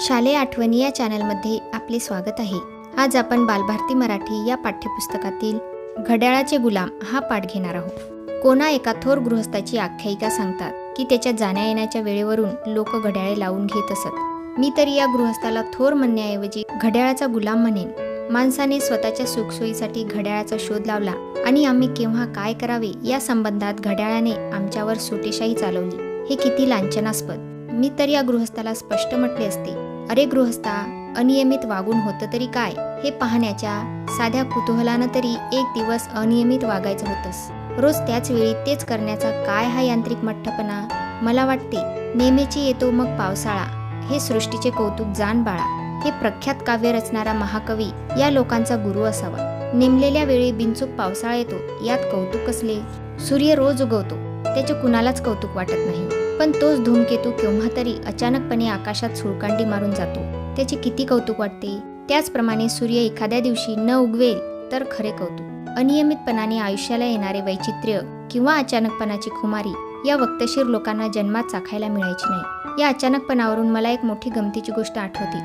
शालेय आठवणी या चॅनलमध्ये आपले स्वागत आहे. आज आपण बालभारती मराठी या पाठ्यपुस्तकातील घड्याळाचे गुलाम हा पाठ घेणार आहोत. कोणा एका थोर गृहस्थाची आख्यायिका सांगतात की त्याच्या जाण्या येण्याच्या वेळेवरून लोक घड्याळे लावून घेत असत. मी तरी या गृहस्थाला थोर म्हणण्याऐवजी घड्याळाचा गुलाम म्हणेन. माणसाने स्वतःच्या सुखसोयीसाठी घड्याळाचा शोध लावला आणि आम्ही केव्हा काय करावे या संबंधात घड्याळाने आमच्यावर सुटेशाही चालवली. हे किती लांछनास्पद. मी तर या गृहस्थाला स्पष्ट म्हटले असते. अरे गृहस्था अनियमित वागून होतं तरी काय? हे पाहण्याच्या साध्या कुतूहलानं तरी एक दिवस अनियमित वागायचं होतंस. रोज त्याच वेळी तेच करण्याचा काय हा यांत्रिक मठ्ठपणा? मला वाटते नेहमीची येतो मग पावसाळा. हे सृष्टीचे कौतुक जाण बाळा. हे प्रख्यात काव्य रचणारा महाकवी या लोकांचा गुरु असावा. नेमलेल्या वेळी बिनचूक पावसाळा येतो यात कौतुक असले सूर्य रोज उगवतो त्याचे कुणालाच कौतुक वाटत नाही. पण तोच धूमकेतू केव्हा तरी अचानकपणे आकाशात सुळकांडी मारून जातो. त्याचे किती कौतुक वाटते. त्याचप्रमाणे सूर्य एखाद्या दिवशी न उगवेल तर खरे कौतुक. अनियमितपणाने आयुष्याला येणारे वैचित्र्य किंवा अचानकपणाची खुमारी या वक्तशीर लोकांना जन्मात चाखायला मिळायची नाही. या अचानकपणावरून मला एक मोठी गमतीची गोष्ट आठवते.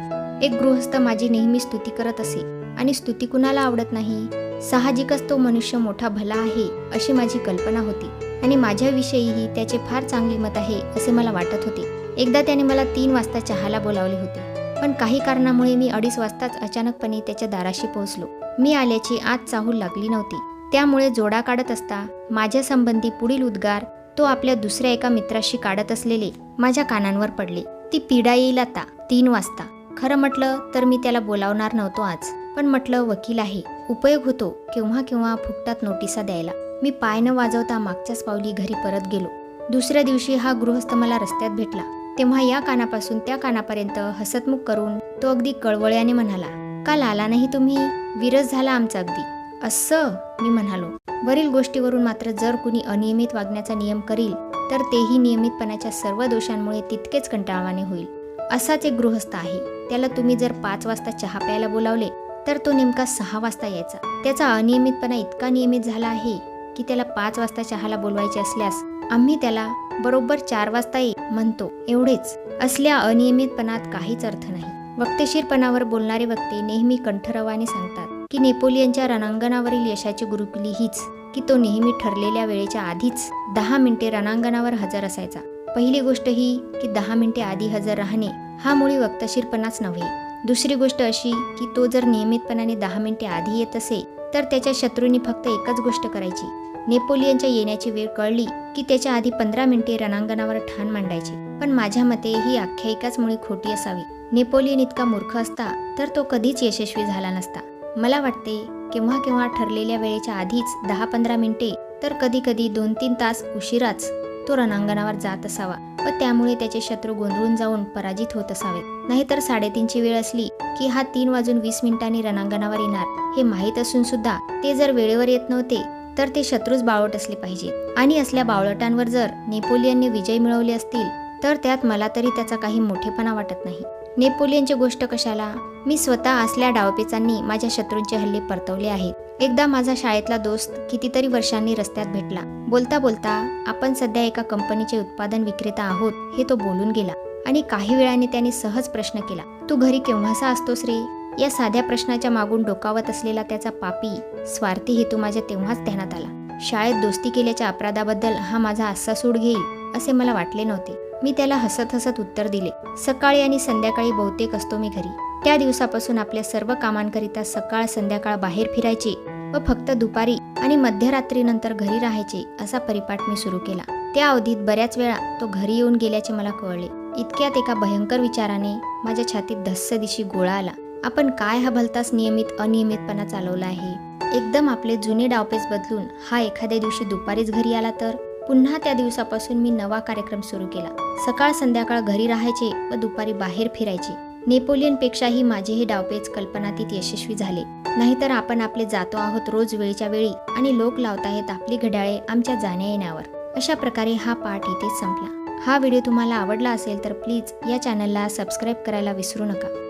एक गृहस्थ माझी नेहमी स्तुती करत असे. आणि स्तुती कुणाला आवडत नाही? साहजिकच तो मनुष्य मोठा भला आहे अशी माझी कल्पना होती. आणि माझ्याविषयीही त्याचे फार चांगले मत आहे असे मला वाटत होते. एकदा त्याने मला तीन वाजता चहाला बोलावले होते. पण काही कारणामुळे मी अडीच वाजताच अचानकपणे त्याच्या दाराशी पोहोचलो. मी आल्याची आज चाहूल लागली नव्हती. त्यामुळे जोडा काढत असता माझ्या संबंधी पुढील उद्गार तो आपल्या दुसऱ्या एका मित्राशी काढत असलेले माझ्या कानांवर पडले. ती पिढा येईल आता तीन वाजता. खरं म्हटलं तर मी त्याला बोलावणार नव्हतो आज. पण म्हटलं वकील आहे. उपयोग होतो केव्हा केव्हा फुकटात नोटिसा द्यायला. मी पाय न वाजवता मागच्याच पावली घरी परत गेलो. दुसऱ्या दिवशी हा गृहस्थ मला रस्त्यात भेटला. तेव्हा या कानापासून त्या कानापर्यंत हसतमुख करून तो अगदी कळवळ्याने म्हणाला काल आला नाही तुम्ही? विरस झाला आमचा अगदी. असं? मी म्हणालो. वरील गोष्टीवरून मात्र जर कुणी अनियमित वागण्याचा नियम करील तर तेही नियमितपणाच्या सर्व दोषांमुळे तितकेच कंटाळवाने होईल. असाच एक गृहस्थ आहे. त्याला तुम्ही जर पाच वाजता चहा प्यायला बोलावले तर तो नेमका सहा वाजता यायचा. त्याचा अनियमितपणा इतका नियमित झाला आहे. की त्याला पाच वाजता चहाला बोलवायचे असल्यास आम्ही त्याला बरोबर चार वाजता ये म्हणतो एवढेच. असल्या अनियमितपणात काहीच अर्थ नाही. वक्तशीरपणावर बोलणारे वक्ते नेहमी कंठरवाने सांगतात की नेपोलियनच्या रणांगणावरील यशाची गुरुकिली हीच की तो नेहमी ठरलेल्या वेळेच्या आधीच दहा मिनिटे रणांगणावर हजर असायचा. पहिली गोष्ट ही की दहा मिनिटे आधी हजर राहणे हा मुळी वक्तशीरपणाच नव्हे. दुसरी गोष्ट अशी की तो जर नियमितपणाने दहा मिनिटे आधी येत असे तर त्याच्या शत्रूंनी फक्त एकच गोष्ट करायची. नेपोलियनच्या येण्याची वेळ कळली की त्याच्या आधी पंधरा मिनिटे रणांगणावर ठाण मांडायचे. पण माझ्या मते ही आख्यायिकाच मुळे खोटी असावी. नेपोलियन इतका मूर्ख असता तर तो कधीच यशस्वी झाला नसता. मला वाटते केव्हा केव्हा ठरलेल्या वेळेच्या आधीच दहा पंधरा मिनिटे तर कधी कधी दोन तीन तास उशिराच तो रणांगणावर जात असावा व त्यामुळे त्याचे शत्रू गोंधळून जाऊन पराजित होत असावे. नाहीतर साडेतीनची वेळ असली की हा तीन वाजून वीस मिनिटांनी रणांगणावर येणार. हे माहीत असून सुद्धा ते जर वेळेवर येत नव्हते तर ते शत्रूच बावळट असले पाहिजे. आणि असल्या बावळटांवर जर नेपोलियनने विजय मिळवले असतील तर त्यात मला तरी त्याचा काही मोठेपणा वाटत नाही. नेपोलियनची गोष्ट कशाला? मी स्वतः असल्या डावपेचांनी माझ्या शत्रूंचे हल्ले परतवले आहेत. एकदा माझा शाळेतला दोस्त कितीतरी वर्षांनी रस्त्यात भेटला. बोलता बोलता आपण सध्या एका कंपनीचे उत्पादन विक्रेता आहोत हे तो बोलून गेला आणि काही वेळाने त्याने सहज प्रश्न केला तू घरी केव्हासा असतोस रे? या साध्या प्रश्नाच्या मागून डोकावत असलेला त्याचा पापी स्वार्थी हेतू माझ्या तेव्हाच ध्यानात आला. शाळेत दोस्ती केल्याच्या अपराधाबद्दल हा माझा असा सूड घेईल असे मला वाटले नव्हते. मी त्याला हसत हसत उत्तर दिले सकाळी आणि संध्याकाळी बहुतेक असतो मी घरी. त्या दिवसापासून आपल्या सर्व कामांकरिता सकाळ संध्याकाळ बाहेर फिरायचे व फक्त दुपारी आणि मध्यरात्रीनंतर घरी राहायचे असा परिपाठ मी सुरू केला. त्या अवधीत बऱ्याच वेळा तो घरी येऊन गेल्याचे मला कळले. इतक्यात एका भयंकर विचाराने माझ्या छातीत धस्स दिशी गोळा आला. आपण काय हा भलताच नियमित अनियमितपणा चालवला आहे? एकदम आपले जुने डावपेच बदलून हा एखाद्या दिवशी दुपारीच घरी आला तर? पुन्हा त्या दिवसापासून मी नवा कार्यक्रम सुरू केला. सकाळ संध्याकाळ घरी राहायचे व दुपारी बाहेर फिरायचे. नेपोलियनपेक्षाही माझे हे डावपेच कल्पनातीत यशस्वी झाले. नाहीतर आपण आपले जातो आहोत रोज वेळच्या वेळी आणि लोक लावताहेत आपली घड्याळे आमच्या जाण्या येण्यावर. अशा प्रकारे हा पाठ इथे संपला. हा व्हिडिओ तुम्हाला आवडला असेल तर प्लीज या चॅनलला सबस्क्राईब करायला विसरू नका.